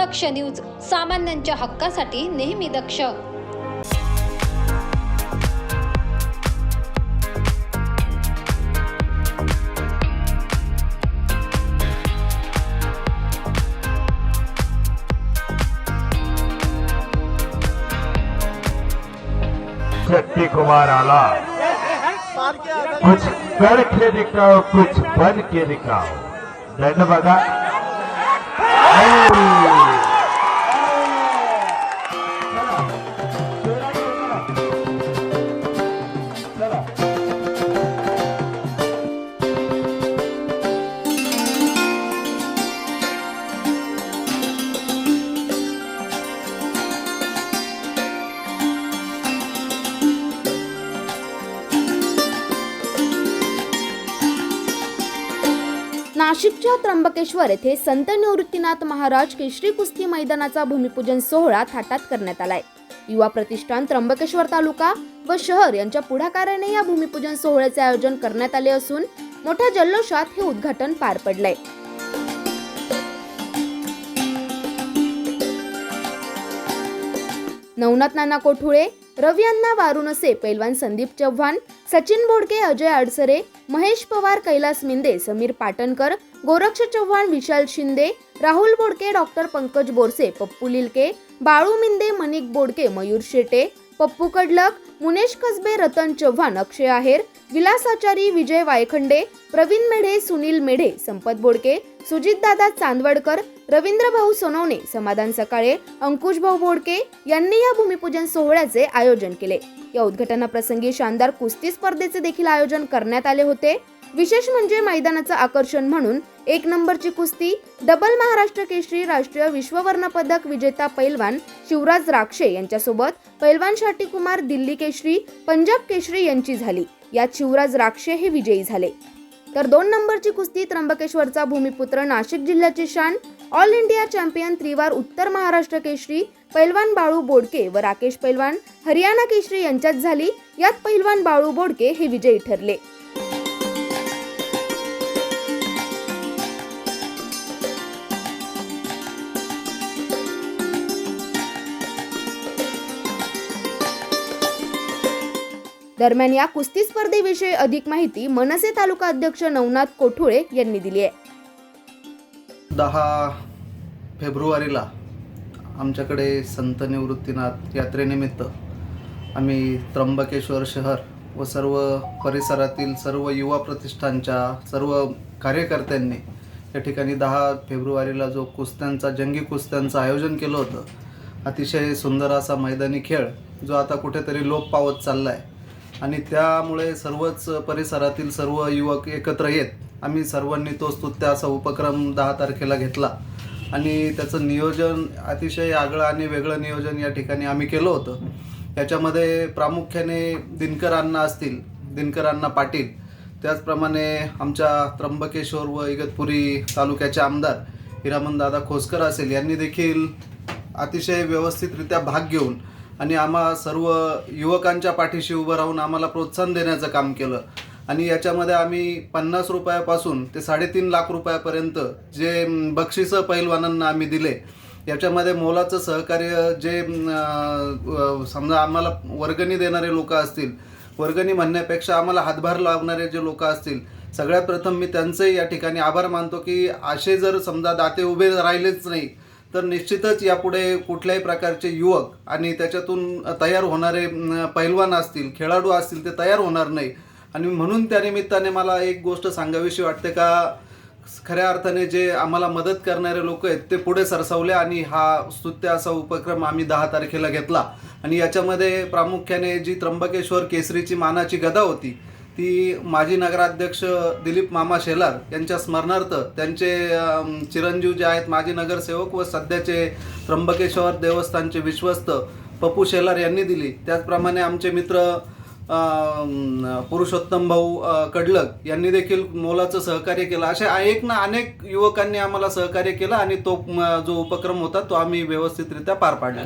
दक्ष news सामान्यांच्या हक्कासाठी नेहमी दक्ष. शक्ति कुमार आला. कुछ करके दिखाओ कुछ बन के दिखाओ. दंड नाशिकच्या त्र्यंबकेश्वर येथे संत निवृत्तीनाथ महाराज केशरी कुस्ती मैदानाचा भूमिपूजन सोहळा थाटात करण्यात आलाय. युवा प्रतिष्ठान त्र्यंबकेश्वर तालुका व शहर यांच्या पुढाकाराने या भूमिपूजन सोहळ्याचे आयोजन करण्यात आले असून मोठ्या जल्लोषात हे उद्घाटन पार पडलंय. नवनाथ नाना कोठुळे रवी अण्णा वारुणसे पैलवान संदीप चव्हाण सचिन बोडके अजय अडसरे महेश पवार कैलास मिंदे समीर पाटणकर गोरक्ष चव्हाण विशाल शिंदे राहुल बोडके डॉक्टर पंकज बोरसे पप्पू लिलके बाळू मिंदे मनिक बोडके मयूर शेटे पप्पू कडलक मुनेश कसबे रतन चव्हाण अक्षय आहेर विलास आचारी विजय वायखंडे प्रवीण मेढे सुनील मेढे संपत बोडके सुजितदादा चांदवडकर रवींद्र भाऊ सोनवणे समाधान सकाळे अंकुश भाऊ बोडके यांनी या भूमिपूजन सोहळ्याचे आयोजन केले. या उद्घाटनाप्रसंगी शानदार कुस्ती स्पर्धेचे देखील आयोजन करण्यात आले होते. विशेष म्हणजे मैदानाचं आकर्षण म्हणून एक नंबरची कुस्ती डबल महाराष्ट्र केसरी राष्ट्रीय विश्ववर्ण पदक विजेता पैलवान शिवराज राक्षे यांच्यासोबत पैलवान शाटी कुमार दिल्ली केसरी पंजाब केसरी यांची झाली. यात शिवराज राक्षे हे विजयी झाले. तर दोन नंबरची कुस्ती त्र्यंबकेश्वरचा भूमिपुत्र नाशिक जिल्ह्याची शान ऑल इंडिया चॅम्पियन त्रिवार उत्तर महाराष्ट्र केशरी पैलवान बाळू बोडके व राकेश पैलवान हरियाणा केशरी यांच्यात झाली. यात पैलवान बाळू बोडके हे विजयी ठरले. दरम्यान या कुस्ती स्पर्धेविषयी अधिक माहिती मनसे तालुका अध्यक्ष नवनाथ कोठुळे यांनी दिली आहे. दहा फेब्रुवारीला आमच्याकडे संत निवृत्तीनाथ यात्रेनिमित्त आम्ही त्र्यंबकेश्वर शहर व सर्व परिसरातील सर्व युवा प्रतिष्ठानच्या सर्व कार्यकर्त्यांनी या ठिकाणी दहा फेब्रुवारीला जो कुस्त्यांचा जंगी कुस्त्यांचं आयोजन केलं होतं अतिशय सुंदर असा मैदानी खेळ जो आता कुठेतरी लोप पावत चालला आहे आणि त्यामुळे सर्वच परिसरातील सर्व युवक एकत्र येत आम्ही सर्वांनी तो स्तुत्य असा उपक्रम दहा तारखेला घेतला. आणि त्याचं नियोजन अतिशय आगळं आणि वेगळं नियोजन या ठिकाणी आम्ही केलं होतं. त्याच्यामध्ये प्रामुख्याने दिनकर अण्णा असतील दिनकर अण्णा पाटील त्याचप्रमाणे आमच्या त्र्यंबकेश्वर व इगतपुरी तालुक्याचे आमदार हिरामन दादा खोसकर असेल यांनी देखील अतिशय व्यवस्थितरित्या भाग घेऊन आणि आम्हा सर्व युवकांच्या पाठीशी उभं राहून आम्हाला प्रोत्साहन देण्याचं काम केलं. आणि याच्यामध्ये आम्ही पन्नास रुपयापासून ते साडेतीन लाख रुपयापर्यंत जे बक्षिसं पैलवानांना आम्ही दिले याच्यामध्ये मोलाचं सहकार्य जे समजा आम्हाला वर्गणी देणारे लोक असतील वर्गणी म्हणण्यापेक्षा आम्हाला हातभार लावणारे जे लोक असतील सगळ्यात प्रथम मी त्यांचंही या ठिकाणी आभार मानतो की असे जर समजा दाते उभे राहिलेच नाही तर निश्चितच यापुढे कुठल्याही प्रकारचे युवक आणि त्याच्यातून तयार होणारे पैलवान असतील खेळाडू असतील ते तयार होणार नाही. आणि म्हणून त्या निमित्ताने मला एक गोष्ट सांगावीशी वाटते का खऱ्या अर्थाने जे आम्हाला मदत करणारे लोक आहेत ते पुढे सरसावले आणि हा स्तुत्य असा उपक्रम आम्ही दहा तारखेला घेतला. आणि याच्यामध्ये प्रामुख्याने जी त्र्यंबकेश्वर केसरीची मानाची गदा होती ती माजी नगराध्यक्ष दिलीप मामा शेलार यांच्या स्मरणार्थ त्यांचे चिरंजीव जे आहेत माजी नगरसेवक व सध्याचे त्र्यंबकेश्वर देवस्थानचे विश्वस्त पप्पू शेलार यांनी दिली. त्याचप्रमाणे आमचे मित्र पुरुषोत्तम भाऊ कडलक यांनी देखील मोलाचं सहकार्य केलं. असे एक ना अनेक युवकांनी आम्हाला सहकार्य केलं आणि तो जो उपक्रम होता तो आम्ही व्यवस्थितरित्या पार पाडला.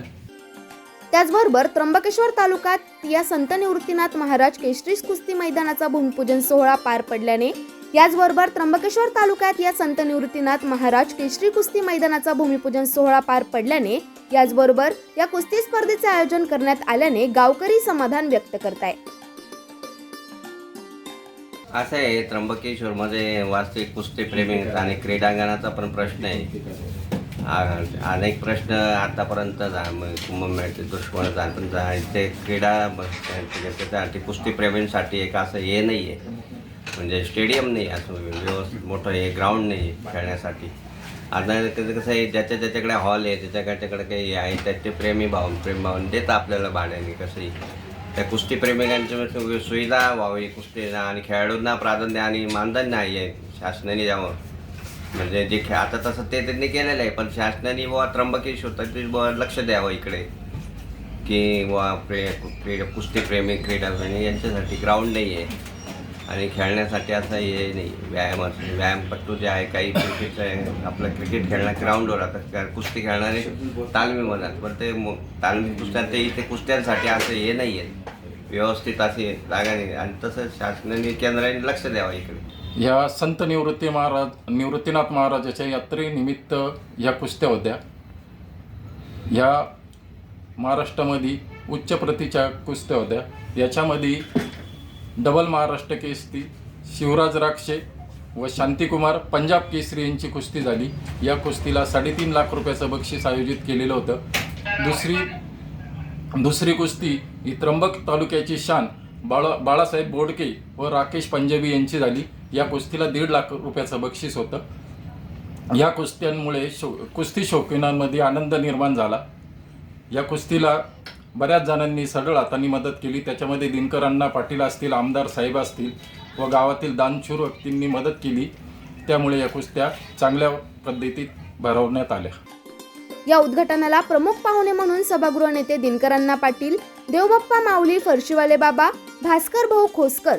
त्याचबरोबर त्र्यंबकेश्वर तालुक्यात या संत निवृत्तीनाथ महाराज केसरी कुस्ती मैदानाचा भूमिपूजन सोहळा पार पडल्याने याचबरोबर त्र्यंबकेश्वर तालुक्यात या संत निवृत्तीनाथ महाराज केशरी कुस्ती मैदानाचा भूमिपूजन सोहळा पार पडल्याने याचबरोबर या कुस्ती स्पर्धेचे आयोजन करण्यात आल्याने गावकरी समाधान व्यक्त करत आहे असं आहे त्र्यंबकेश्वरमध्ये वास्तविक कुस्तीप्रेमी आणि क्रीडांगणाचा पण प्रश्न आहे. अनेक प्रश्न आतापर्यंत झा- कुंभमेळ्याचे दृष्टिकोन झाले पण ते क्रीडा ब- कुस्तीप्रेमींसाठी एक असं हे नाही आहे म्हणजे स्टेडियम नाही असं व्यवस्थित मोठं हे ग्राउंड नाही आहे खेळण्यासाठी. आता कसं कसं आहे ज्याच्या ज्याच्याकडे हॉल आहे त्याच्या त्याच्याकडे काही आहे त्याचे प्रेमी भाव प्रेम भावून देतं आपल्याला भाड्याने कसंही त्या कुस्तीप्रेमिकांच्या सुविधा व्हावी कुस्ती आणि खेळाडूंना प्राधान्य आणि मानधन नाही आहे शासनाने द्यावं म्हणजे जे खे आता तसं ते त्यांनी केलेलं आहे पण शासनाने बुवा त्र्यंबकेश्वर ते बुवा लक्ष द्यावं इकडे. की बुवा प्रे क्रीडा कुस्तीप्रेमी क्रीडाप्रेमी यांच्यासाठी ग्राउंड नाही आहे. आणि खेळण्यासाठी असं हे नाही व्यायाम असं व्यायामपट्टू जे आहे काही क्रिकेट आपलं क्रिकेट खेळणार ग्राउंडवर आता कुस्ती खेळणारे तालमी म्हणतात पण ते तालमी कुस्त्या ते इथे कुस्त्यांसाठी असं हे नाही आहे. व्यवस्थित असे जागा नाही. आणि तसं शासनाने केंद्राने लक्ष द्यावं इकडे. ह्या संत निवृत्ती महाराज निवृत्तीनाथ महाराजाच्या यात्रेनिमित्त ह्या कुस्त्या होत्या ह्या महाराष्ट्रामध्ये उच्च प्रतीच्या कुस्त्या होत्या याच्यामध्ये डबल महाराष्ट्र केसरी शिवराज राक्षे व शांतिकुमार पंजाब केसरी यांची कुस्ती झाली. या कुस्तीला साडेतीन लाख रुपयाचं बक्षीस आयोजित केलेलं होतं. दुसरी दुसरी कुस्ती ही त्र्यंबक तालुक्याची शान बाळा बाळासाहेब बोडके व राकेश पंजाबी यांची झाली. या कुस्तीला दीड लाख रुपयाचं बक्षीस होतं. या कुस्त्यांमुळे शो कुस्ती शौकीनांमध्ये आनंद निर्माण झाला. या कुस्तीला बऱ्याच जणांनी सरळ हातांनी मदत केली. त्याच्यामध्ये दिनकरांना पाटील असतील आमदार साहेब असतील व गावातील दानशूर व्यक्तींनी मदत केली. त्यामुळे या कुस्त्या चांगल्या पद्धतीत भरवण्यात आल्या. या उद्घाटनाला प्रमुख पाहुणे म्हणून सभागृह नेते दिनकरांना पाटील देवबाप्पा माऊली फरशीवाले बाबा भास्कर भाऊ खोसकर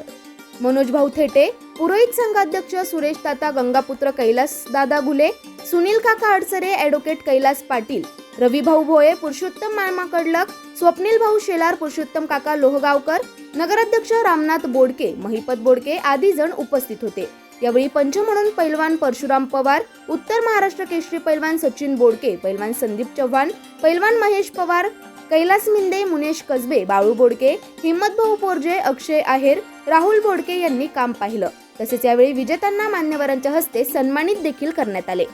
मनोज भाऊ थेटे पुरोहित संघाध्यक्ष सुरेश ताता गंगापुत्र कैलास दादा घुले सुनील काका अडसरे ॲडव्होकेट कैलास पाटील रविभाऊ भोये पुरुषोत्तम मामा कडलक स्वप्नील भाऊ शेलार पुरुषोत्तम काका लोहगावकर नगराध्यक्ष रामनाथ बोडके महिपत बोडके आदी जण उपस्थित होते. यावेळी पंच म्हणून पैलवान परशुराम पवार उत्तर महाराष्ट्र केशरी पैलवान सचिन बोडके पैलवान संदीप चव्हाण पैलवान महेश पवार कैलास मिंदे मुनेश कसबे बाळू बोडके हिम्मत भाऊ पोरजे अक्षय आहेर राहुल बोडके यांनी काम पाहिलं. तसेच यावेळी विजेत्यांना मान्यवरांच्या हस्ते सन्मानित देखील करण्यात आले.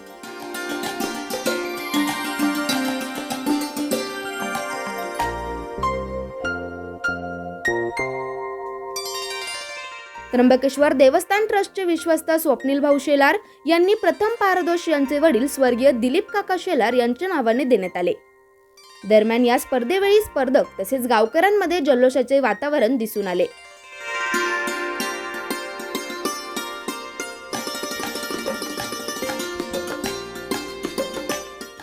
त्र्यंबकेश्वर देवस्थान ट्रस्टचे विश्वस्त स्वप्नील भाऊ शेलार यांनी प्रथम पारदोष यांचे वडील स्वर्गीय दिलीप काका शेलार यांच्या नावाने देण्यात आले. दरम्यान या स्पर्धेवेळी स्पर्धक तसेच गावकऱ्यांमध्ये जल्लोषाचे वातावरण दिसून आले.